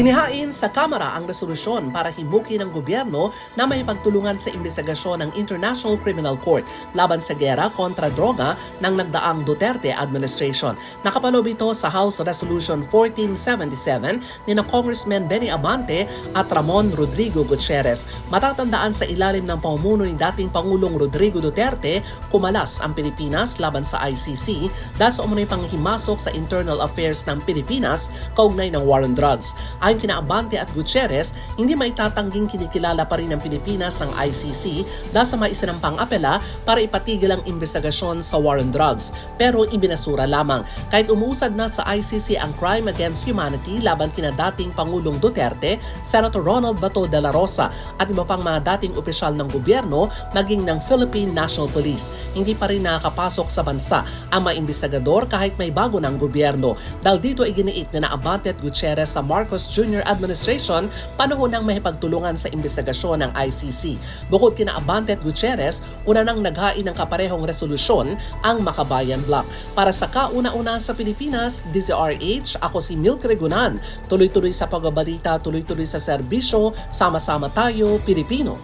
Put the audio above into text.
Inihain sa Kamara ang resolusyon para himukin ng gobyerno na may pagtulungan sa investigasyon ng International Criminal Court laban sa gera kontra droga ng nagdaang Duterte administration. Nakapalob ito sa House Resolution 1477 ni na Congressman Benny Abante at Ramon Rodrigo Gutierrez. Matatandaan sa ilalim ng pamumuno ni dating Pangulong Rodrigo Duterte, kumalas ang Pilipinas laban sa ICC dahil sa umunoy panghimasok sa internal affairs ng Pilipinas kaugnay ng war on drugs. Ayon kina Abante at Gutierrez, hindi maitatangging kinikilala pa rin ng Pilipinas ang ICC dahil sa may isinampang apela para ipatigil ang investigasyon sa war on drugs. Pero ibinasura lamang. Kahit umuusad na sa ICC ang crime against humanity laban kina dating Pangulong Duterte, Senator Ronald Bato de la Rosa at iba pang mga dating opisyal ng gobyerno maging ng Philippine National Police. Hindi pa rin nakakapasok sa bansa ang mga investigador kahit may bago ng gobyerno. Dahil dito iginiit na naabante at Gutierrez sa Marcos Jr. administration panahon ng may pagtulungan sa investigasyon ng ICC. Bukod kina Abante at Gutierrez, una nang naghain ng kaparehong resolusyon ang Makabayan Bloc. Para sa kauna-una sa Pilipinas, DZRH, ako si Milk Regunan. Tuloy-tuloy sa pagbabalita, tuloy-tuloy sa serbisyo, sama-sama tayo, Pilipino.